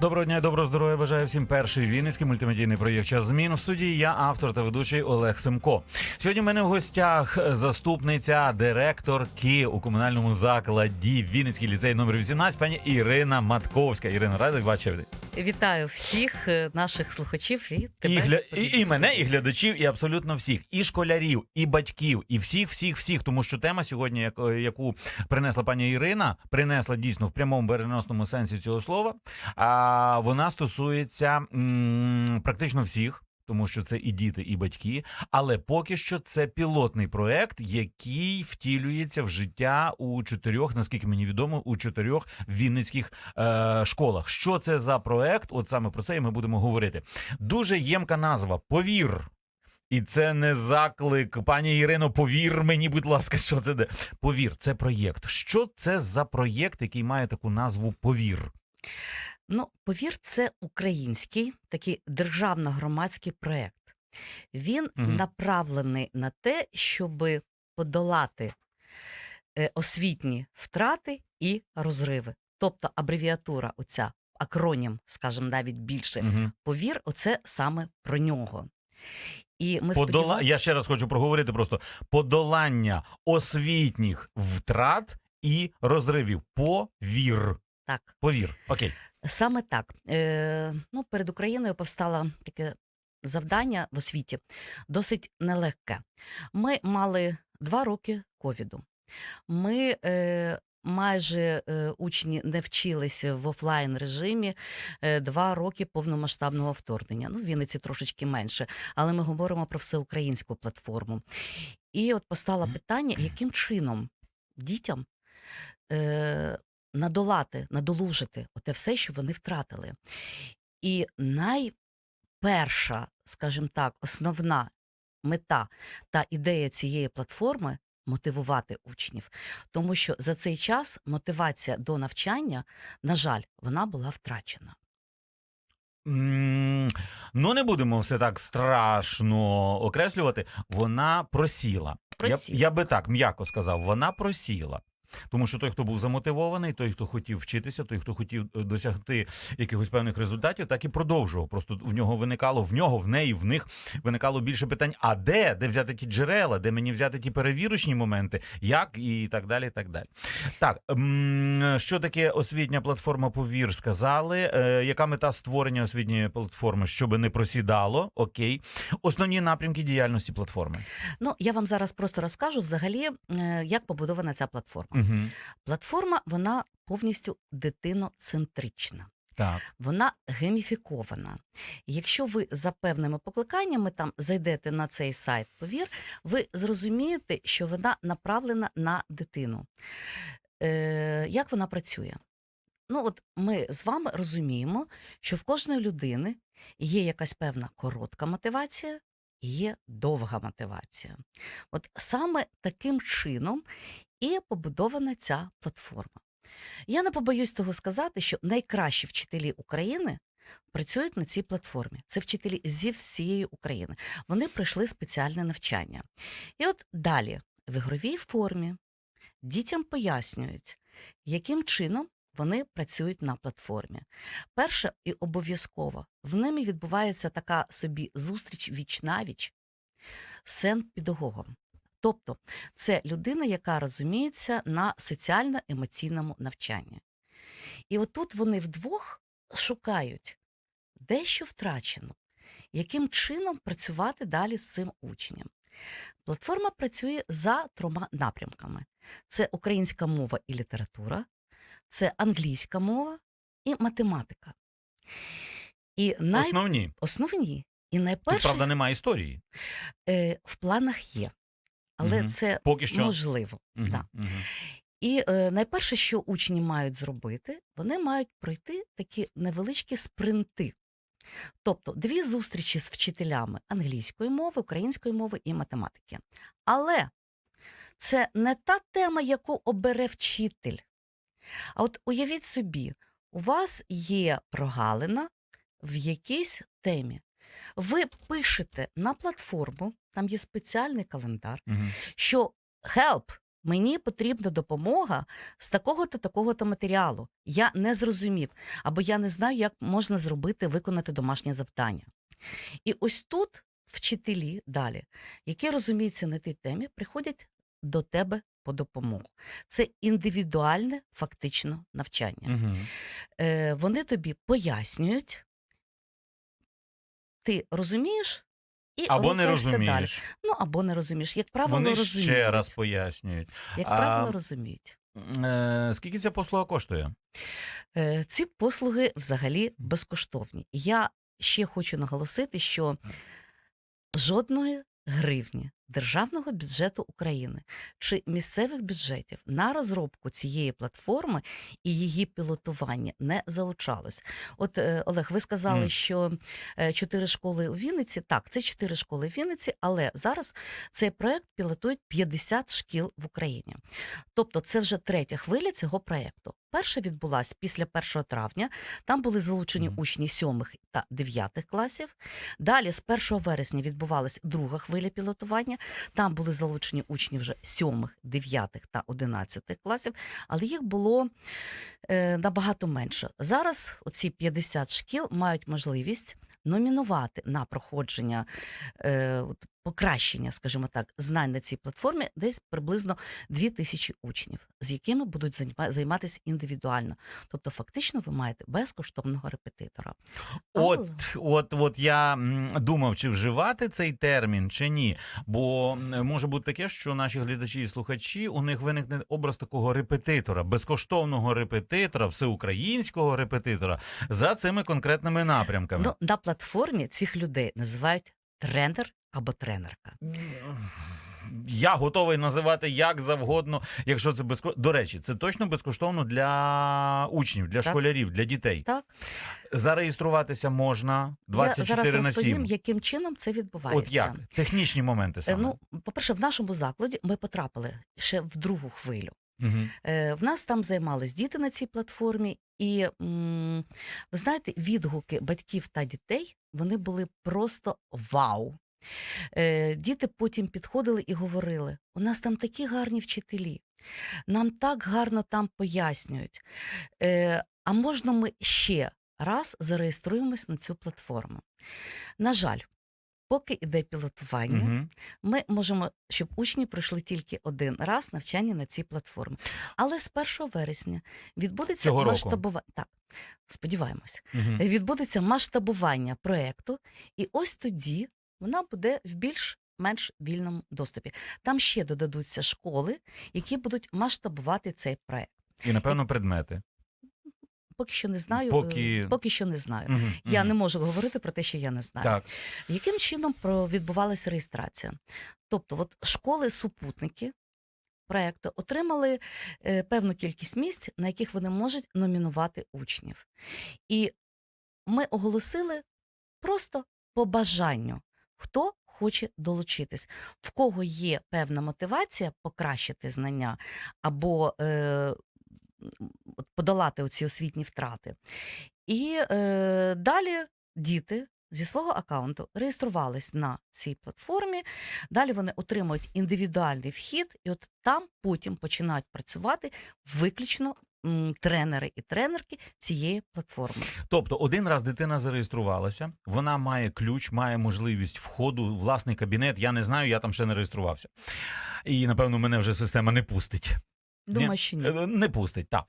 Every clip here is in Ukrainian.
Доброго дня, доброго здоров'я. Бажаю всім перший вінницький мультимедійний проєкт «Час змін в студії. Я автор та ведучий Олег Семко. Сьогодні в мене в гостях заступниця директорки у комунальному закладі Вінницький ліцей номер 18, пані Ірина Матковська. Ірина, радий бачити. Вітаю всіх е, наших слухачів і тебе. І, гля... і, і мене, і глядачів, і абсолютно всіх, і школярів, і батьків, і всіх, всіх, всіх. Тому що тема сьогодні, як- яку принесла пані Ірина, принесла дійсно в прямому переносному сенсі цього слова. А вона стосується практично всіх. Тому що це і діти, і батьки, але поки що це пілотний проект, який втілюється в життя у чотирьох, наскільки мені відомо, у чотирьох вінницьких е, школах. Що це за проект? От саме про це і ми будемо говорити. Дуже ємка назва Повір. І це не заклик, пані Ірино, повір мені, будь ласка, що це де. Повір, це проєкт. Що це за проєкт, який має таку назву Повір? Ну, повір, це український такий державно-громадський проект. Він Мгм. направлений на те, щоб подолати е, освітні втрати і розриви. Тобто абревіатура, оця акронім, скажімо, навіть більше. Угу. Повір, оце саме про нього. І ми Подола... сподіваємося, Я ще раз хочу проговорити просто подолання освітніх втрат і розривів. Повір. так. Повір. Окей. Саме так. Е, ну, перед Україною повстало таке завдання в освіті досить нелегке. Ми мали два роки ковіду. Ми е, майже е, учні не вчилися в офлайн режимі е, два роки повномасштабного вторгнення. Ну, в Вінниці трошечки менше, але ми говоримо про всеукраїнську платформу. І от постало питання, яким чином дітям е, надолати, надолужити оте все, що вони втратили. І найперша, скажімо так, основна мета та ідея цієї платформи мотивувати учнів. Тому що за цей час мотивація до навчання, на жаль, вона була втрачена. М, Ну, не будемо все так страшно окреслювати. Вона просіла. Я, Просіла. я би так м'яко сказав, вона просіла. Тому що той, хто був замотивований, той, хто хотів вчитися, той, хто хотів е, досягти якихось певних результатів, так і продовжував. Просто в нього виникало в нього, в неї, в них виникало більше питань: а де? Де взяти ті джерела, де мені взяти ті перевірочні моменти, як і так далі. Так далі. Так, що таке освітня платформа Повір? Сказали. Е, яка мета створення освітньої платформи? Щоб не просідало? Окей. Основні напрямки діяльності платформи. Ну, я вам зараз просто розкажу взагалі, е, як побудована ця платформа. Угу. Платформа вона повністю дитиноцентрична. Так. Вона гейміфікована. Якщо ви за певними покликаннями там зайдете на цей сайт повір, ви зрозумієте, що вона направлена на дитину. Е, як вона працює? Ну, от ми з вами розуміємо, що в кожної людини є якась певна коротка мотивація є довга мотивація. От саме таким чином і побудована ця платформа. Я не побоюсь того сказати, що найкращі вчителі України працюють на цій платформі. Це вчителі зі всієї України. Вони пройшли спеціальне навчання. І от далі, в ігровій формі, дітям пояснюють, яким чином вони працюють на платформі. Перше і обов'язково в ними відбувається така собі зустріч віч-навіч з сен-педагогом. Тобто це людина, яка розуміється на соціально-емоційному навчанні. І отут вони вдвох шукають дещо втрачено, яким чином працювати далі з цим учнем. Платформа працює за трьома напрямками: це українська мова і література, це англійська мова і математика. І най... Основні. основні і Тут, правда, немає історії. е, в планах є, але Мгм. це Поки що. можливо. Мгм, да. мгм. І е, найперше, що учні мають зробити, вони мають пройти такі невеличкі спринти. Тобто дві зустрічі з вчителями англійської мови, української мови і математики. Але це не та тема, яку обере вчитель. А от уявіть собі, у вас є прогалина в якійсь темі. Ви пишете на платформу, там є спеціальний календар, Мгм. що help, Мені потрібна допомога з такого-то такого-то матеріалу. Я не зрозумів, або я не знаю, як можна зробити, виконати домашнє завдання. І ось тут вчителі далі, які розуміються на тій темі, приходять до тебе по допомогу. Це індивідуальне фактично навчання. Угу. Е, вони тобі пояснюють, ти розумієш і Або не рухаєшся далі. розумієш. Ну або не розумієш. Як правило, Вони розуміють. ще раз пояснюють. Як А, правило, розуміють. Е, скільки ця послуга коштує? Е, Ці послуги взагалі безкоштовні. Я ще хочу наголосити, що жодної гривні державного бюджету України чи місцевих бюджетів на розробку цієї платформи і її пілотування не залучалось. От е, Олег, ви сказали, Мгм. що е, чотири школи у Вінниці. Так, це чотири школи в Вінниці, але зараз цей проект пілотують 50 шкіл в Україні. Тобто, це вже третя хвиля цього проекту. Перша відбулась після 1 травня. Там були залучені учні 7 та 9 класів. Далі з 1 вересня відбувалась друга хвиля пілотування. Там були залучені учні вже 7, 9 та 11 класів, але їх було е, набагато менше. Зараз оці 50 шкіл мають можливість номінувати на проходження е, покращення, скажімо так, знань на цій платформі десь приблизно 2 тисячі учнів, з якими будуть займа- займатися індивідуально. Тобто, фактично, ви маєте безкоштовного репетитора. От, от, от я думав, чи вживати цей термін, чи ні. Бо може бути таке, що наші глядачі і слухачі у них виникне образ такого репетитора, безкоштовного репетитора, всеукраїнського репетитора за цими конкретними напрямками. Ну, на платформі цих людей називають тренер або тренерка. Я готовий називати як завгодно, якщо це безкоштовно. До речі, це точно безкоштовно для учнів, для Так. школярів, для дітей. Так, Зареєструватися можна 24 Я зараз на розповім, яким чином це відбувається. От як? Технічні моменти Е, саме. Ну, по-перше, в нашому закладі ми потрапили ще в другу хвилю. Е, В нас там займались діти на цій платформі, і ви знаєте, відгуки батьків та дітей вони були просто вау. Е, Діти потім підходили і говорили: у нас там такі гарні вчителі, нам так гарно там пояснюють. Е, А можна ми ще раз зареєструємось на цю платформу? На жаль, поки іде пілотування, Угу. ми можемо, щоб учні пройшли тільки один раз навчання на цій платформі. Але з 1 вересня відбудеться масштабування. Так, сподіваємось, Угу. відбудеться масштабування проекту, і ось тоді вона буде в більш. Менш вільному доступі. Там ще додадуться школи, які будуть масштабувати цей проект. І напевно предмети. Поки що не знаю. Поки- е, поки що не знаю. Угу. Я не можу говорити про те, що я не знаю. Так. Яким чином відбувалася реєстрація? Тобто, от школи-супутники проекту отримали е, певну кількість місць, на яких вони можуть номінувати учнів. І ми оголосили просто по бажанню, хто хоче долучитись, в кого є певна мотивація покращити знання або е, подолати оці освітні втрати. І е, далі діти зі свого аккаунту реєструвались на цій платформі. Далі вони отримують індивідуальний вхід, і от там потім починають працювати виключно тренери і тренерки цієї платформи. Тобто, один раз дитина зареєструвалася, вона має ключ, має можливість входу власний кабінет. Я не знаю, я там ще не реєструвався. І напевно мене вже система не пустить. Думаю, що ні. Е, Не пустить, так.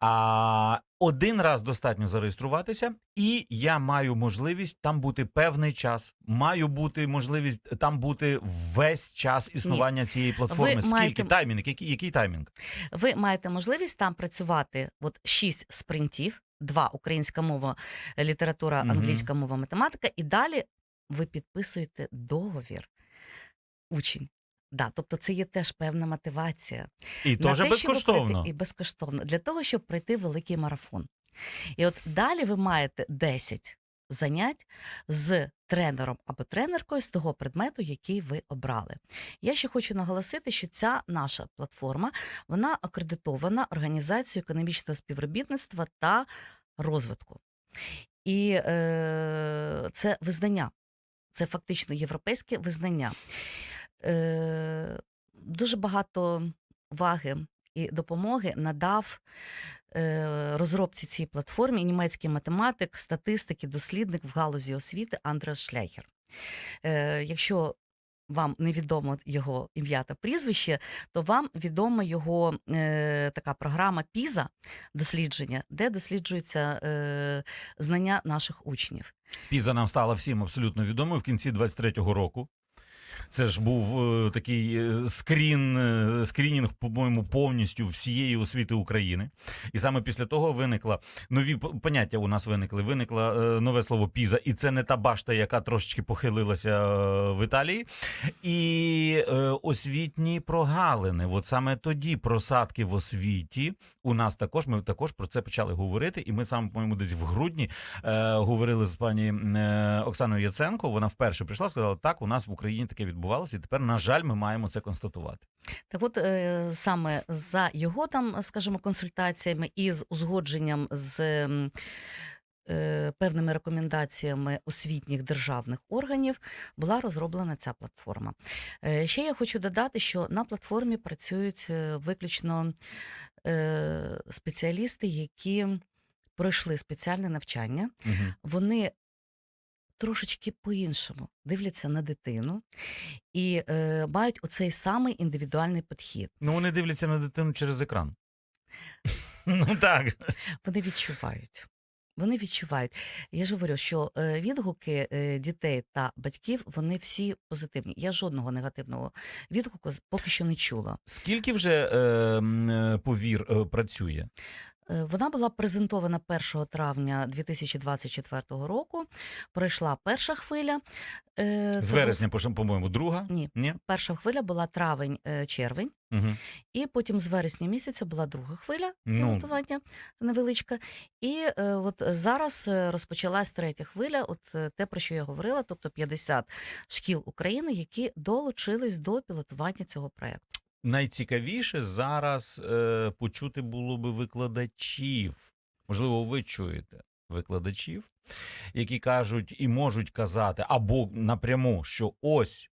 А один раз достатньо зареєструватися, і я маю можливість там бути певний час. Маю бути можливість там бути весь час існування цієї платформи. Ви Скільки маєте- таймінг? Який, який таймінг? Ви маєте можливість там працювати от шість спринтів, два українська мова, література, англійська мова, математика, і далі ви підписуєте договір. Учень. Да, тобто це є теж певна мотивація. І теж те, безкоштовно. пройти- і безкоштовно для того, щоб пройти великий марафон. І от далі ви маєте 10 занять з тренером або тренеркою з того предмету, який ви обрали. Я ще хочу наголосити, що ця наша платформа вона акредитована організацією економічного співробітництва та розвитку. І е, це визнання, це фактично європейське визнання. Е, дуже багато уваги і допомоги надав е, розробці цієї платформи німецький математик, статистик і дослідник в галузі освіти Андреас Шляхер. Е, Якщо вам невідомо його ім'я та прізвище, то вам відома його е, така програма PISA дослідження, де досліджуються е, знання наших учнів. Піза нам стала всім абсолютно відомою в кінці 23-го року. Це ж був е, такий е, скрін, е, скрінінг, по-моєму, повністю всієї освіти України. І саме після того виникла нові поняття у нас виникли. Виникло е, нове слово піза, і це не та башта, яка трошечки похилилася е, в Італії. І е, освітні прогалини. От саме тоді просадки в освіті у нас також. Ми також про це почали говорити. І ми саме, по-моєму, десь в грудні е, говорили з пані е, Оксаною Яценко. Вона вперше прийшла, сказала, так, у нас в Україні таке відбувалося, і тепер, на жаль, ми маємо це констатувати. Так от е, саме за його там, скажімо, консультаціями і з узгодженням з е, певними рекомендаціями освітніх державних органів була розроблена ця платформа. Е, Ще я хочу додати, що на платформі працюють виключно спеціалісти, які пройшли спеціальне навчання. Угу. Вони трошечки по-іншому дивляться на дитину і е, мають оцей самий індивідуальний підхід. Ну, вони дивляться на дитину через екран. Ну так. Вони відчувають. Вони відчувають. Я ж говорю, що е, відгуки е, дітей та батьків вони всі позитивні. Я жодного негативного відгуку поки що не чула. Скільки вже е, е, повір е, працює? Е, Вона була презентована 1 травня 2024 року. Пройшла перша хвиля. Е, З це вересня, по- по-моєму, друга? Ні. Ні? Перша хвиля була травень-червень. Угу. І потім з вересня місяця була друга хвиля Ну. пілотування невеличка. І е, от зараз е, розпочалась третя хвиля, от е, те, про що я говорила, тобто 50 шкіл України, які долучились до пілотування цього проєкту. Найцікавіше зараз е, почути було би викладачів. Можливо, ви чуєте викладачів, які кажуть і можуть казати або напряму, що ось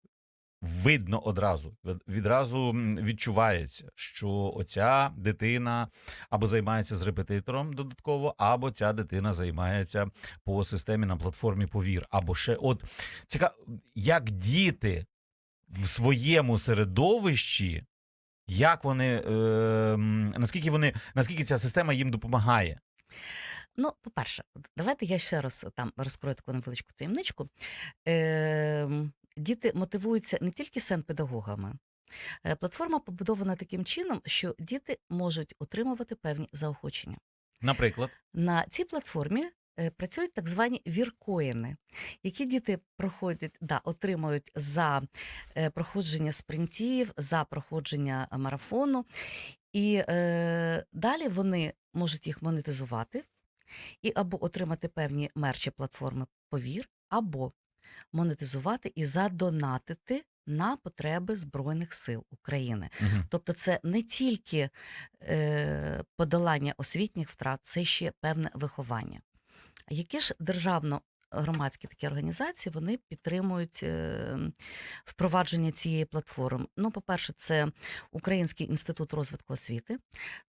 видно одразу, відразу відчувається, що оця дитина або займається з репетитором додатково, або ця дитина займається по системі на платформі Повір. Або ще от цікаво, як діти в своєму середовищі, як вони е, наскільки вони наскільки ця система їм допомагає? Ну, по-перше, давайте я ще раз там розкрою таку невеличку таємничку. Е, діти мотивуються не тільки сен-педагогами. Е, Платформа побудована таким чином, що діти можуть отримувати певні заохочення. Наприклад, На цій платформі працюють так звані віркоїни, які діти проходять, да, отримують за е, проходження спринтів, за проходження марафону. І е, далі вони можуть їх монетизувати і або отримати певні мерчі платформи Повір, або монетизувати і задонатити на потреби Збройних сил України. Мгм. Тобто, це не тільки е, подолання освітніх втрат, це ще певне виховання. Які ж державно громадські такі організації вони підтримують е, впровадження цієї платформи? Ну, по-перше, це Український інститут розвитку освіти,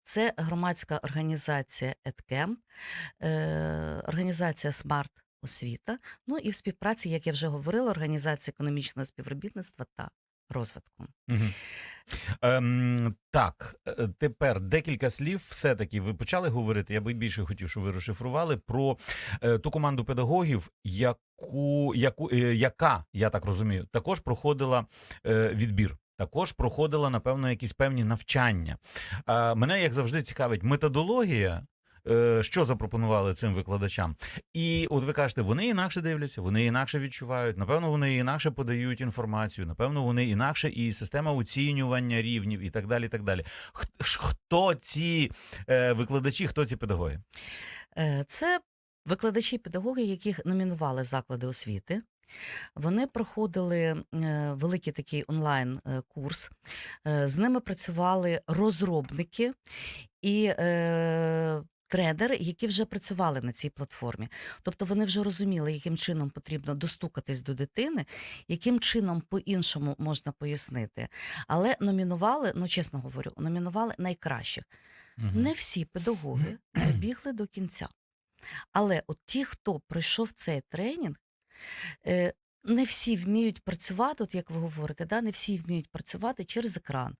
це громадська організація «Едкем», е, організація Смарт Освіта, ну і в співпраці, як я вже говорила, організація економічного співробітництва та розвитку. Ем, так, е, тепер декілька слів. Все-таки ви почали говорити. Я би більше хотів, щоб ви розшифрували про е, ту команду педагогів, яку, яку, е, яка, я так розумію, також проходила е, відбір. Також проходила, напевно, якісь певні навчання. Е, мене, як завжди, цікавить методологія. Е, Що запропонували цим викладачам? І от ви кажете, вони інакше дивляться, вони інакше відчувають. Напевно, вони інакше подають інформацію. Напевно, вони інакше і система оцінювання рівнів, і так далі. Так далі. Хто ці е, викладачі, хто ці педагоги? Е, Це викладачі педагоги, яких номінували заклади освіти. Вони проходили великий такий онлайн курс. З ними працювали розробники, і тренери, які вже працювали на цій платформі. Тобто вони вже розуміли, яким чином потрібно достукатись до дитини, яким чином по-іншому можна пояснити. Але номінували, ну чесно говорю, номінували найкращих. Мгм. Не всі педагоги добігли до кінця. Але от ті, хто пройшов цей тренінг, е, не всі вміють працювати, от як ви говорите, да? не всі вміють працювати через екран,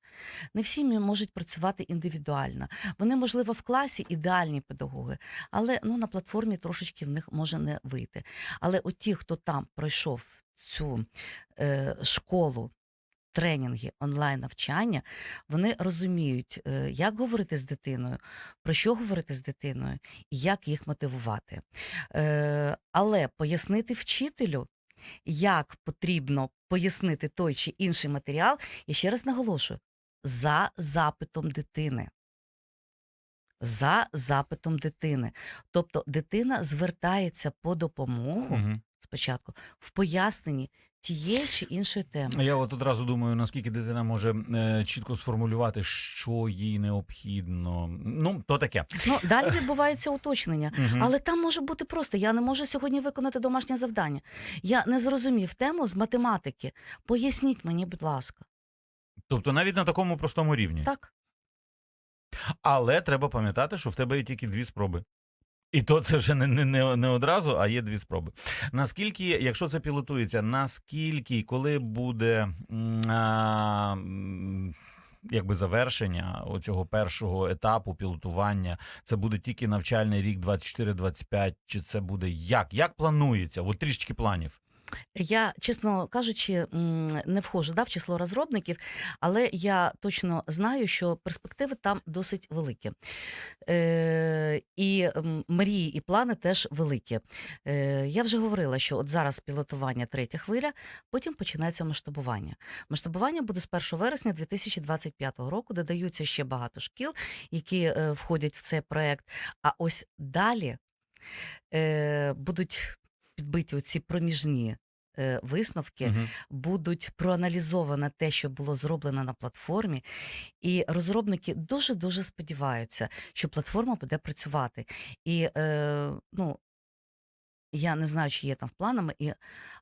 не всі можуть працювати індивідуально. Вони, можливо, в класі ідеальні педагоги, але ну, на платформі трошечки в них може не вийти. Але от ті, хто там пройшов цю е, школу, тренінги, онлайн навчання, вони розуміють, е, як говорити з дитиною, про що говорити з дитиною і як їх мотивувати. Е, Але пояснити вчителю, як потрібно пояснити той чи інший матеріал, я ще раз наголошую, за запитом дитини. За запитом дитини. Тобто дитина звертається по допомогу Мгм. Спочатку в поясненні тієї чи іншої теми. Я от одразу думаю, наскільки дитина може е, чітко сформулювати, що їй необхідно. Ну, то таке. Ну, далі відбувається уточнення. Мгм. Але там може бути просто: я не можу сьогодні виконати домашнє завдання. Я не зрозумів тему з математики. Поясніть мені, будь ласка. Тобто навіть на такому простому рівні. Так. Але треба пам'ятати, що в тебе є тільки дві спроби. І то це вже не, не, не, одразу, а є дві спроби. Наскільки, якщо це пілотується, наскільки, і коли буде а, якби завершення цього першого етапу пілотування, це буде тільки навчальний рік 24-25, чи це буде як? Як планується? От трішечки планів. Я, чесно кажучи, не входжу да, в число розробників, але я точно знаю, що перспективи там досить великі. Е, і мрії, і плани теж великі. Е, я вже говорила, що от зараз пілотування третя хвиля, потім починається масштабування. Масштабування буде з 1 вересня 2025 року, додаються ще багато шкіл, які е, входять в цей проект. А ось далі е, будуть підбиті оці проміжні е, висновки, угу. будуть проаналізовано те, що було зроблено на платформі, і розробники дуже дуже сподіваються, що платформа буде працювати. І е, ну, я не знаю, чи є там в планами, і,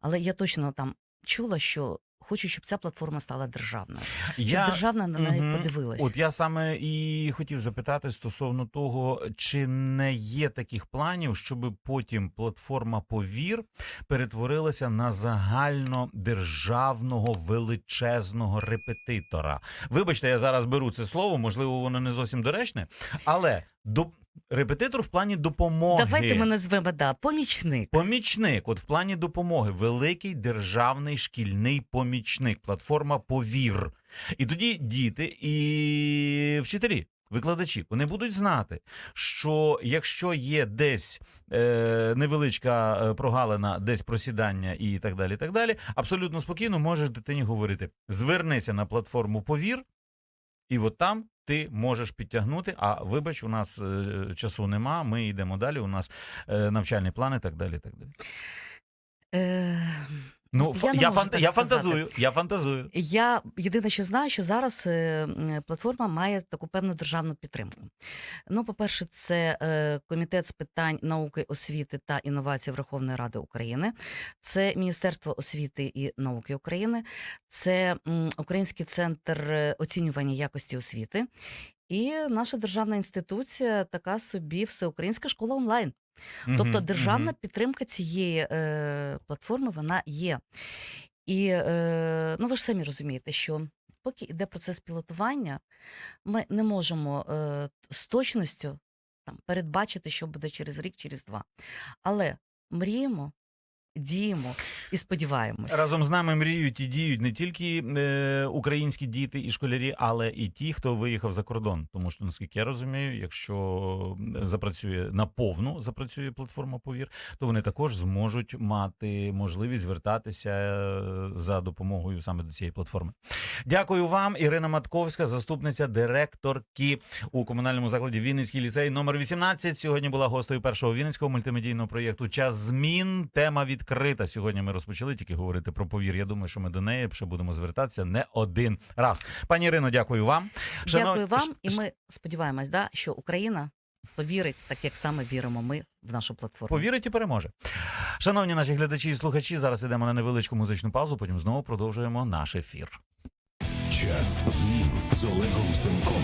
але я точно там чула, що хочу, щоб ця платформа стала державною, щоб державна на неї Мгм. подивилась. От я саме і хотів запитати стосовно того, чи не є таких планів, щоб потім платформа Повір перетворилася на загальнодержавного величезного репетитора. Вибачте, я зараз беру це слово, можливо, воно не зовсім доречне, але до репетитор в плані допомоги. Давайте ми назвемо да, помічник. Помічник, от в плані допомоги, великий державний шкільний помічник, платформа Повір. І тоді діти і вчителі, викладачі, вони будуть знати, що якщо є десь е, невеличка е, прогалина, десь просідання і так далі, так далі, абсолютно спокійно можеш дитині говорити: звернися на платформу Повір, і от там. Ти можеш підтягнути, а вибач, у нас е, часу нема. Ми йдемо далі. У нас е, навчальні плани, так далі. Так далі. Е, Ну, Я я, фан- я фантазую, я фантазую. Я єдине, що знаю, що зараз е, платформа має таку певну державну підтримку. Ну, по-перше, це е, комітет з питань науки, освіти та інновацій Верховної Ради України, це Міністерство освіти і науки України, це м, Український центр е, оцінювання якості освіти. І наша державна інституція, така собі всеукраїнська школа онлайн. Тобто державна підтримка цієї е, платформи вона є. І е, ну ви ж самі розумієте, що поки йде процес пілотування, ми не можемо е, з точністю там, передбачити, що буде через рік, через два. Але мріємо, діємо і сподіваємось. Разом з нами мріють і діють не тільки е, українські діти і школярі, але і ті, хто виїхав за кордон. Тому що, наскільки я розумію, якщо запрацює наповну запрацює платформа Повір, то вони також зможуть мати можливість звертатися е, за допомогою саме до цієї платформи. Дякую вам, Ірина Матковська, заступниця директорки у комунальному закладі Вінницький ліцей номер 18. Сьогодні була гостею першого вінницького мультимедійного проєкту Час змін. Тема відкрита. Сьогодні ми розпочали тільки говорити про повір. Я думаю, що ми до неї ще будемо звертатися не один раз. Пані Ірино, дякую вам. Шанов- Дякую вам, і ми сподіваємось, да, що Україна повірить, так як саме віримо ми в нашу платформу. Повірить і переможе. Шановні наші глядачі і слухачі, зараз ідемо на невеличку музичну паузу, потім знову продовжуємо наш ефір. Час змін з Олегом Семком.